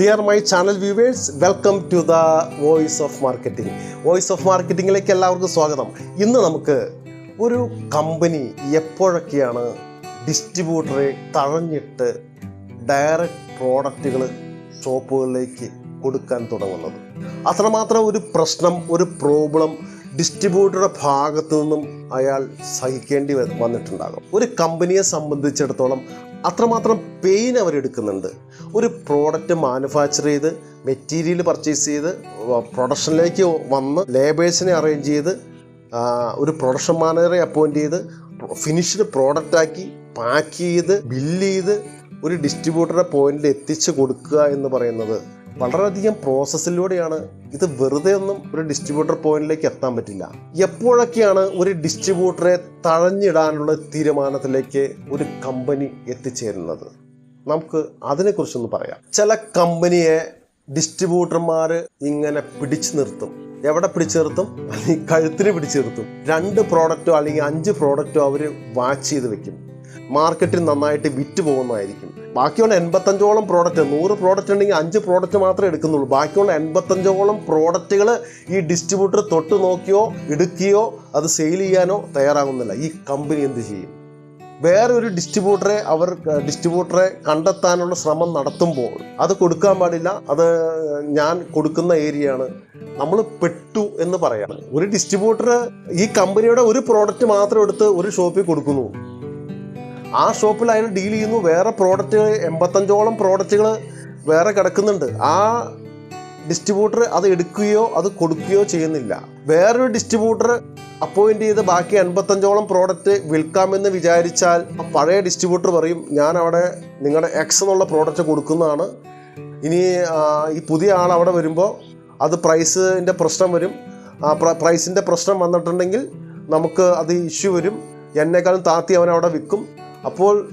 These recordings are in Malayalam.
Dear my channel viewers welcome to the voice of marketing voice of മാർക്കറ്റിംഗിലേക്ക് എല്ലാവർക്കും സ്വാഗതം. ഇന്ന് നമുക്ക് ഒരു കമ്പനി എപ്പോഴൊക്കെയാണ് ഡിസ്ട്രിബ്യൂട്ടറെ തഴഞ്ഞിട്ട് ഡയറക്റ്റ് പ്രോഡക്റ്റുകൾ ഷോപ്പുകളിലേക്ക് കൊടുക്കാൻ തുടങ്ങുന്നത്? അത്രമാത്രം ഒരു പ്രശ്നം ഒരു പ്രോബ്ലം ഡിസ്ട്രിബ്യൂട്ടറുടെ ഭാഗത്തു നിന്നും അയാൾ സഹിക്കേണ്ടി വന്നിട്ടുണ്ടാകും. ഒരു കമ്പനിയെ സംബന്ധിച്ചിടത്തോളം അത്രമാത്രം പെയിൻ അവരെടുക്കുന്നുണ്ട്. ഒരു പ്രോഡക്റ്റ് മാനുഫാക്ചർ ചെയ്ത് മെറ്റീരിയൽ പർച്ചേസ് ചെയ്ത് പ്രൊഡക്ഷനിലേക്ക് വന്ന് ലേബേഴ്സിനെ അറേഞ്ച് ചെയ്ത് ഒരു പ്രൊഡക്ഷൻ മാനേജറെ അപ്പോയിന്റ് ചെയ്ത് ഫിനിഷ്ഡ് പ്രോഡക്റ്റാക്കി പാക്ക് ചെയ്ത് ബില്ല് ചെയ്ത് ഒരു ഡിസ്ട്രിബ്യൂട്ടറുടെ പോയിന്റിൽ എത്തിച്ചു കൊടുക്കുക എന്ന് പറയുന്നത് വളരെയധികം പ്രോസസ്സിലൂടെയാണ് ഇത് വെറുതെ ഒന്നും ഒരു ഡിസ്ട്രിബ്യൂട്ടർ പോയിന്റിലേക്ക് എത്താൻ പറ്റില്ല. എപ്പോഴൊക്കെയാണ് ഒരു ഡിസ്ട്രിബ്യൂട്ടറെ തഴഞ്ഞിടാനുള്ള തീരുമാനത്തിലേക്ക് ഒരു കമ്പനി എത്തിച്ചേരുന്നത്? നമുക്ക് അതിനെക്കുറിച്ചൊന്ന് പറയാം. ചില കമ്പനിയെ ഡിസ്ട്രിബ്യൂട്ടർമാർ ഇങ്ങനെ പിടിച്ചു നിർത്തും. എവിടെ പിടിച്ചു നിർത്തും? അല്ലെങ്കിൽ കഴുത്തിന് പിടിച്ചു നിർത്തും. രണ്ട് പ്രോഡക്റ്റോ അല്ലെങ്കിൽ അഞ്ച് പ്രോഡക്റ്റോ അവർ വാച്ച് ചെയ്ത് വെക്കും. മാർക്കറ്റിൽ നന്നായിട്ട് വിറ്റ് പോകുന്നതായിരിക്കും. ബാക്കിയുള്ള എൺപത്തഞ്ചോളം പ്രോഡക്റ്റ് നൂറ് പ്രോഡക്റ്റ് ഉണ്ടെങ്കിൽ അഞ്ച് പ്രോഡക്റ്റ് മാത്രമേ എടുക്കുന്നുള്ളൂ. ബാക്കിയുള്ള എൺപത്തഞ്ചോളം പ്രോഡക്റ്റുകൾ ഈ ഡിസ്ട്രിബ്യൂട്ടർ തൊട്ട് നോക്കിയോ എടുക്കുകയോ അത് സെയിൽ ചെയ്യാനോ തയ്യാറാകുന്നില്ല. ഈ കമ്പനി എന്ത് ചെയ്യും? വേറെ ഒരു ഡിസ്ട്രിബ്യൂട്ടറെ അവർ ഡിസ്ട്രിബ്യൂട്ടറെ കണ്ടെത്താനുള്ള ശ്രമം നടത്തുമ്പോൾ അത് കൊടുക്കാൻ പാടില്ല. അത് ഞാൻ കൊടുക്കുന്ന ഏരിയയാണ് നമ്മൾ പെട്ടു എന്ന് പറയാണ്. ഒരു ഡിസ്ട്രിബ്യൂട്ടർ ഈ കമ്പനിയുടെ ഒരു പ്രോഡക്റ്റ് മാത്രം എടുത്ത് ഒരു ഷോപ്പിൽ കൊടുക്കുന്നു. ആ ഷോപ്പിൽ അതിന് ഡീൽ ചെയ്യുന്നു. വേറെ പ്രോഡക്റ്റുകൾ എൺപത്തഞ്ചോളം പ്രോഡക്റ്റുകൾ വേറെ കിടക്കുന്നുണ്ട്. ആ ഡിസ്ട്രിബ്യൂട്ടർ അത് എടുക്കുകയോ അത് കൊടുക്കുകയോ ചെയ്യുന്നില്ല. വേറൊരു ഡിസ്ട്രിബ്യൂട്ടർ അപ്പോയിന്റ് ചെയ്ത് ബാക്കി എൺപത്തഞ്ചോളം പ്രോഡക്റ്റ് വിൽക്കാമെന്ന് വിചാരിച്ചാൽ പഴയ ഡിസ്ട്രിബ്യൂട്ടർ പറയും ഞാൻ അവിടെ നിങ്ങളുടെ എക്സ് എന്നുള്ള പ്രോഡക്റ്റ് കൊടുക്കുന്നതാണ്. ഇനി ഈ പുതിയ ആൾ അവിടെ വരുമ്പോൾ അത് പ്രൈസിന്റെ പ്രശ്നം വരും. ആ പ്രൈസിന്റെ പ്രശ്നം വന്നിട്ടുണ്ടെങ്കിൽ നമുക്ക് അത് ഇഷ്യൂ വരും. എന്നെക്കാളും താത്തി അവൻ അവിടെ വിൽക്കും. അപ്പോൾ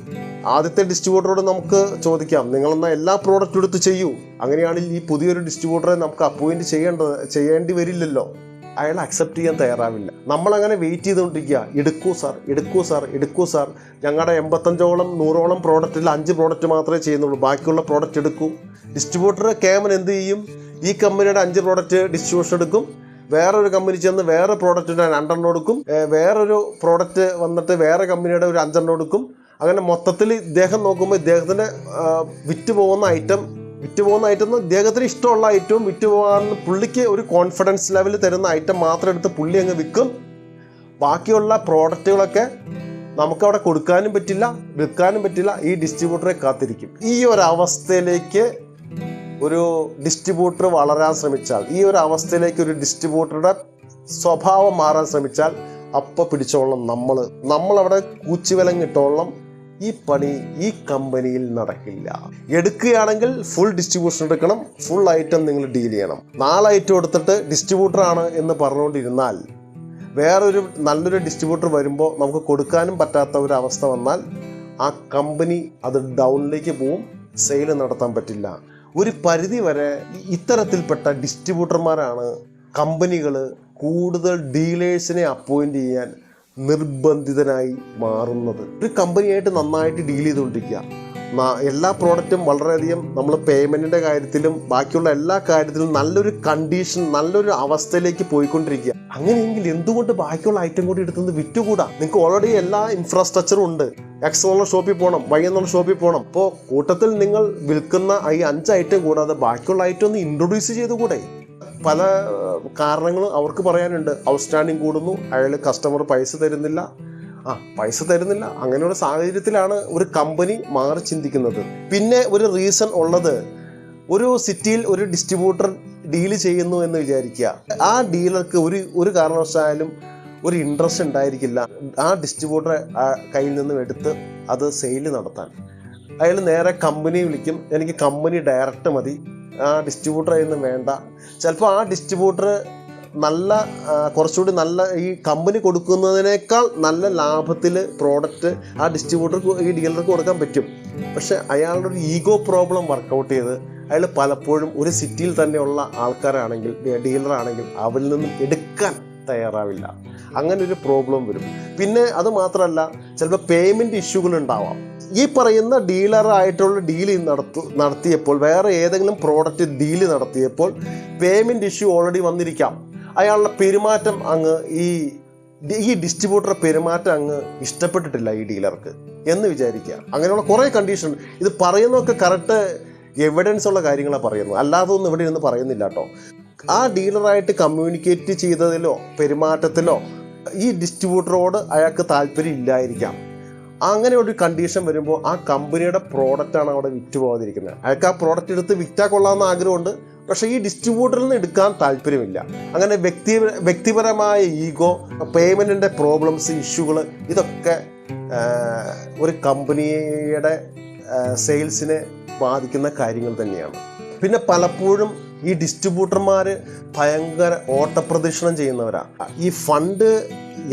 ആദ്യത്തെ ഡിസ്ട്രിബ്യൂട്ടറോട് നമുക്ക് ചോദിക്കാം. നിങ്ങളെന്നാൽ എല്ലാ പ്രോഡക്റ്റും എടുത്ത് ചെയ്യൂ. അങ്ങനെയാണെങ്കിൽ ഈ പുതിയൊരു ഡിസ്ട്രിബ്യൂട്ടറെ നമുക്ക് അപ്പോയിന്റ് ചെയ്യേണ്ടത് ചെയ്യേണ്ടി വരില്ലല്ലോ. അയാൾ അക്സെപ്റ്റ് ചെയ്യാൻ തയ്യാറാവില്ല. നമ്മളങ്ങനെ വെയിറ്റ് ചെയ്തുകൊണ്ടിരിക്കുക. എടുക്കൂ സാർ എടുക്കൂ സാർ എടുക്കൂ സാർ ഞങ്ങളുടെ എൺപത്തഞ്ചോളം നൂറോളം പ്രോഡക്റ്റിൽ അഞ്ച് പ്രോഡക്റ്റ് മാത്രമേ ചെയ്യുന്നുള്ളൂ. ബാക്കിയുള്ള പ്രോഡക്റ്റ് എടുക്കൂ. ഡിസ്ട്രിബ്യൂട്ടർ കേമൻ എന്ത് ചെയ്യും? ഈ കമ്പനിയുടെ അഞ്ച് പ്രോഡക്റ്റ് ഡിസ്ട്രിബ്യൂഷൻ എടുക്കും. വേറൊരു കമ്പനി ചെന്ന് വേറെ പ്രോഡക്റ്റിന്റെ രണ്ടെണ്ണം എടുക്കും. ഏ, വേറൊരു പ്രോഡക്റ്റ് വന്നിട്ട് വേറെ കമ്പനിയുടെ ഒരു അഞ്ചെണ്ണം എടുക്കും. അങ്ങനെ മൊത്തത്തിൽ ഇദ്ദേഹം നോക്കുമ്പോൾ ഇദ്ദേഹത്തിന് ആ, വിറ്റ് പോകുന്ന ഐറ്റം വിറ്റ് പോകുന്ന ഐറ്റം എന്ന് ഇദ്ദേഹത്തിന് ഇഷ്ടമുള്ള ഐറ്റവും വിറ്റ് പോകാൻ പുള്ളിക്ക് ഒരു കോൺഫിഡൻസ് ലെവൽ തരുന്ന ഐറ്റം മാത്രം എടുത്ത് പുള്ളി അങ്ങ് വിൽക്കും. ബാക്കിയുള്ള പ്രോഡക്റ്റുകളൊക്കെ നമുക്കവിടെ കൊടുക്കാനും പറ്റില്ല വിൽക്കാനും പറ്റില്ല ഈ ഡിസ്ട്രിബ്യൂട്ടറെ കാത്തിരിക്കും. ഈ ഒരു അവസ്ഥയിലേക്ക് ഒരു ഡിസ്ട്രിബ്യൂട്ടർ വളരാൻ ശ്രമിച്ചാൽ ഈ ഒരു അവസ്ഥയിലേക്ക് ഒരു ഡിസ്ട്രിബ്യൂട്ടറുടെ സ്വഭാവം മാറാൻ ശ്രമിച്ചാൽ അപ്പം പിടിച്ചോളം നമ്മൾ നമ്മളവിടെ കൂച്ചുവിലങ്ങിട്ടോളം ഈ പണി ഈ കമ്പനിയിൽ നടക്കില്ല. എടുക്കുകയാണെങ്കിൽ ഫുൾ ഡിസ്ട്രിബ്യൂഷൻ എടുക്കണം ഫുൾ ഐറ്റം നിങ്ങൾ ഡീൽ ചെയ്യണം. നാല് ഐറ്റം എടുത്തിട്ട് ഡിസ്ട്രിബ്യൂട്ടർ ആണ് എന്ന് പറഞ്ഞുകൊണ്ടിരുന്നാൽ വേറൊരു നല്ലൊരു ഡിസ്ട്രിബ്യൂട്ടർ വരുമ്പോൾ നമുക്ക് കൊടുക്കാനും പറ്റാത്ത ഒരു അവസ്ഥ വന്നാൽ ആ കമ്പനി അത് ഡൗണിലേക്ക് പോവും സെയിൽ നടത്താൻ പറ്റില്ല. ഒരു പരിധി വരെ ഇത്തരത്തിൽപ്പെട്ട ഡിസ്ട്രിബ്യൂട്ടർമാരാണ് കമ്പനികൾ കൂടുതൽ ഡീലേഴ്സിനെ അപ്പോയിന്റ് ചെയ്യാൻ നിർബന്ധിതനായി മാറുന്നത്. ഒരു കമ്പനിയായിട്ട് നന്നായിട്ട് ഡീൽ ചെയ്തുകൊണ്ടിരിക്കുക. എല്ലാ പ്രോഡക്റ്റും വളരെയധികം നമ്മൾ പേയ്മെന്റിന്റെ കാര്യത്തിലും ബാക്കിയുള്ള എല്ലാ കാര്യത്തിലും നല്ലൊരു കണ്ടീഷൻ നല്ലൊരു അവസ്ഥയിലേക്ക് പോയിക്കൊണ്ടിരിക്കുക. അങ്ങനെയെങ്കിൽ എന്തുകൊണ്ട് ബാക്കിയുള്ള ഐറ്റം കൂടി എടുത്തുനിന്ന് വിറ്റുകൂടാ? നിങ്ങൾക്ക് ഓൾറെഡി എല്ലാ ഇൻഫ്രാസ്ട്രക്ചറും ഉണ്ട്. എക്സ് എന്നുള്ള ഷോപ്പിൽ പോകണം വൈ എന്നുള്ള ഷോപ്പിൽ പോകണം അപ്പോൾ കൂട്ടത്തിൽ നിങ്ങൾ വിൽക്കുന്ന ഈ അഞ്ച് ഐറ്റം കൂടാതെ ബാക്കിയുള്ള ഐറ്റം ഒന്ന് ഇൻട്രൊഡ്യൂസ് ചെയ്തുകൂടെ? പല കാരണങ്ങളും അവർക്ക് പറയാനുണ്ട്. ഔട്ട്സ്റ്റാൻഡിങ് കൂടുന്നു അയാൾ കസ്റ്റമർ പൈസ തരുന്നില്ല. ആ പൈസ തരുന്നില്ല. അങ്ങനെയുള്ള സാഹചര്യത്തിലാണ് ഒരു കമ്പനി മാറി ചിന്തിക്കുന്നത്. പിന്നെ ഒരു റീസൺ ഉള്ളത് ഒരു സിറ്റിയിൽ ഒരു ഡിസ്ട്രിബ്യൂട്ടർ ഡീൽ ചെയ്യുന്നു എന്ന് വിചാരിക്കുക. ആ ഡീലർക്ക് ഒരു ഒരു കാരണവശാലും ഒരു ഇൻട്രസ്റ്റ് ഉണ്ടായിരിക്കില്ല. ആ ഡിസ്ട്രിബ്യൂട്ടറെ കയ്യിൽ നിന്നും എടുത്ത് അത് സെയിൽ നടത്താൻ. അയാൾ നേരെ കമ്പനി വിളിക്കും. എനിക്ക് കമ്പനി ഡയറക്റ്റ് മതി. ആ ഡിസ്ട്രിബ്യൂട്ടർ ഒന്നും വേണ്ട. ചിലപ്പോൾ ആ ഡിസ്ട്രിബ്യൂട്ടർ നല്ല കുറച്ചുകൂടി നല്ല ഈ കമ്പനി കൊടുക്കുന്നതിനേക്കാൾ നല്ല ലാഭത്തിൽ പ്രോഡക്റ്റ് ആ ഡിസ്ട്രിബ്യൂട്ടർക്ക് ഈ ഡീലർക്ക് കൊടുക്കാൻ പറ്റും. പക്ഷെ അയാളുടെ ഒരു ഈഗോ പ്രോബ്ലം വർക്കൗട്ട് ചെയ്ത് അയാൾ പലപ്പോഴും ഒരു സിറ്റിയിൽ തന്നെയുള്ള ആൾക്കാരാണെങ്കിൽ ഡീലറാണെങ്കിൽ അവരിൽ നിന്നും എടുക്കാൻ തയ്യാറാവില്ല. അങ്ങനെ ഒരു പ്രോബ്ലം വരും. പിന്നെ അത് മാത്രമല്ല ചിലപ്പോൾ പേയ്മെന്റ് ഇഷ്യൂകൾ ഉണ്ടാവാം. ഈ പറയുന്ന ഡീലറായിട്ടുള്ള ഡീൽ നടത്തു നടത്തിയപ്പോൾ വേറെ ഏതെങ്കിലും പ്രോഡക്റ്റ് ഡീൽ നടത്തിയപ്പോൾ പേയ്മെന്റ് ഇഷ്യൂ ഓൾറെഡി വന്നിരിക്കാം. അയാളുടെ പെരുമാറ്റം അങ്ങ് ഈ ഈ ഡിസ്ട്രിബ്യൂട്ടറുടെ പെരുമാറ്റം അങ്ങ് ഇഷ്ടപ്പെട്ടിട്ടില്ല ഈ ഡീലർക്ക് എന്ന് വിചാരിക്കുക. അങ്ങനെയുള്ള കുറേ കണ്ടീഷൻ ഇത് പറയുന്നതൊക്കെ കറക്റ്റ് എവിഡൻസ് ഉള്ള കാര്യങ്ങളാണ് പറയുന്നത്. അല്ലാതെ ഒന്നും ഇവിടെ ഇരുന്ന് പറയുന്നില്ല കേട്ടോ. ആ ഡീലറായിട്ട് കമ്മ്യൂണിക്കേറ്റ് ചെയ്തതിലോ പെരുമാറ്റത്തിലോ ഈ ഡിസ്ട്രിബ്യൂട്ടറോട് അയാൾക്ക് താല്പര്യം ഇല്ലായിരിക്കാം. അങ്ങനെ ഒരു കണ്ടീഷൻ വരുമ്പോൾ ആ കമ്പനിയുടെ പ്രോഡക്റ്റാണ് അവിടെ വിറ്റ് പോകാതിരിക്കുന്നത്. അയാൾക്ക് ആ പ്രോഡക്റ്റ് എടുത്ത് വിറ്റാൽ കൊള്ളാമെന്ന് ആഗ്രഹമുണ്ട്. പക്ഷേ ഈ ഡിസ്ട്രിബ്യൂട്ടറിൽ നിന്ന് എടുക്കാൻ താല്പര്യമില്ല. അങ്ങനെ വ്യക്തി വ്യക്തിപരമായ ഈഗോ പേയ്മെന്റിന്റെ പ്രോബ്ലംസ് ഇഷ്യൂകൾ ഇതൊക്കെ ഒരു കമ്പനിയുടെ സെയിൽസിനെ ബാധിക്കുന്ന കാര്യങ്ങൾ തന്നെയാണ്. പിന്നെ പലപ്പോഴും ഈ ഡിസ്ട്രിബ്യൂട്ടർമാർ ഭയങ്കര ഓട്ടപ്രദക്ഷിണം ചെയ്യുന്നവരാണ് ഈ ഫണ്ട്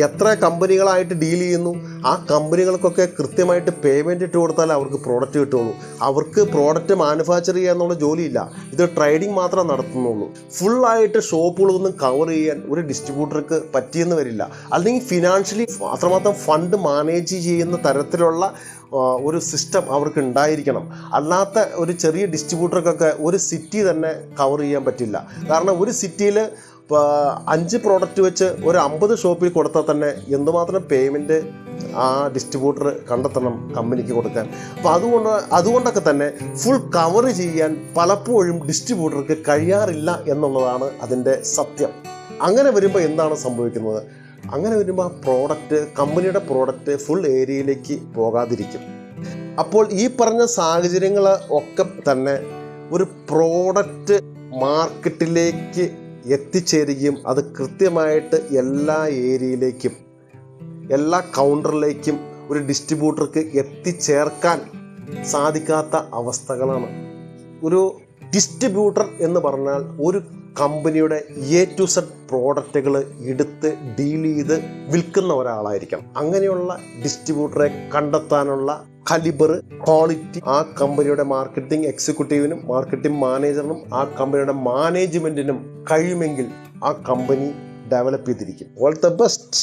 എത്ര കമ്പനികളായിട്ട് ഡീൽ ചെയ്യുന്നു ആ കമ്പനികൾക്കൊക്കെ കൃത്യമായിട്ട് പേയ്മെന്റ് ഇട്ട് കൊടുത്താലേ അവർക്ക് പ്രോഡക്റ്റ് കിട്ടുള്ളൂ അവർക്ക് പ്രോഡക്റ്റ് മാനുഫാക്ചർ ചെയ്യുക എന്നുള്ള ജോലിയില്ല. ഇത് ട്രേഡിംഗ് മാത്രം നടത്തുന്നുള്ളൂ. ഫുള്ളായിട്ട് ഷോപ്പുകളൊന്നും കവർ ചെയ്യാൻ ഒരു ഡിസ്ട്രിബ്യൂട്ടർക്ക് പറ്റിയെന്ന് വരില്ല. അല്ലെങ്കിൽ ഫിനാൻഷ്യലി അത്രമാത്രം ഫണ്ട് മാനേജ് ചെയ്യുന്ന തരത്തിലുള്ള ഒരു സിസ്റ്റം അവർക്ക് ഉണ്ടായിരിക്കണം. അല്ലാത്ത ഒരു ചെറിയ ഡിസ്ട്രിബ്യൂട്ടർക്കൊക്കെ ഒരു സിറ്റി തന്നെ കവർ ചെയ്യാൻ പറ്റില്ല. കാരണം ഒരു സിറ്റിയിൽ അഞ്ച് പ്രോഡക്റ്റ് വെച്ച് ഒരു അമ്പത് ഷോപ്പിൽ കൊടുത്താൽ തന്നെ എന്തുമാത്രം പേയ്മെന്റ് ആ ഡിസ്ട്രിബ്യൂട്ടർ കണ്ടെത്തണം കമ്പനിക്ക് കൊടുക്കാൻ. അപ്പോൾ അതുകൊണ്ട് അതുകൊണ്ടൊക്കെ തന്നെ ഫുൾ കവർ ചെയ്യാൻ പലപ്പോഴും ഡിസ്ട്രിബ്യൂട്ടർക്ക് കഴിയാറില്ല എന്നുള്ളതാണ് അതിന്റെ സത്യം. അങ്ങനെ വരുമ്പോൾ എന്താണ് സംഭവിക്കുന്നത്? അങ്ങനെ വരുമ്പോൾ ആ പ്രോഡക്റ്റ് കമ്പനിയുടെ പ്രോഡക്റ്റ് ഫുൾ ഏരിയയിലേക്ക് പോകാതിരിക്കും. അപ്പോൾ ഈ പറഞ്ഞ സാഹചര്യങ്ങൾ ഒക്കെ തന്നെ ഒരു പ്രോഡക്റ്റ് മാർക്കറ്റിലേക്ക് എത്തിച്ചേരുകയും അത് കൃത്യമായിട്ട് എല്ലാ ഏരിയയിലേക്കും എല്ലാ കൗണ്ടറിലേക്കും ഒരു ഡിസ്ട്രിബ്യൂട്ടർക്ക് എത്തിച്ചേർക്കാൻ സാധിക്കാത്ത അവസ്ഥകളാണ്. ഒരു ഡിസ്ട്രിബ്യൂട്ടർ എന്ന് പറഞ്ഞാൽ ഒരു കമ്പനിയുടെ എ ടു സെഡ് പ്രോഡക്റ്റുകൾ എടുത്ത് ഡീൽ ചെയ്ത് വിൽക്കുന്ന ഒരാളായിരിക്കണം. അങ്ങനെയുള്ള ഡിസ്ട്രിബ്യൂട്ടറെ കണ്ടെത്താനുള്ള കലിബർ ക്വാളിറ്റി ആ കമ്പനിയുടെ മാർക്കറ്റിംഗ് എക്സിക്യൂട്ടീവിനും മാർക്കറ്റിംഗ് മാനേജറിനും ആ കമ്പനിയുടെ മാനേജ്മെന്റിനും കഴിയുമെങ്കിൽ ആ കമ്പനി ഡെവലപ്പ് ചെയ്തിരിക്കും. All the best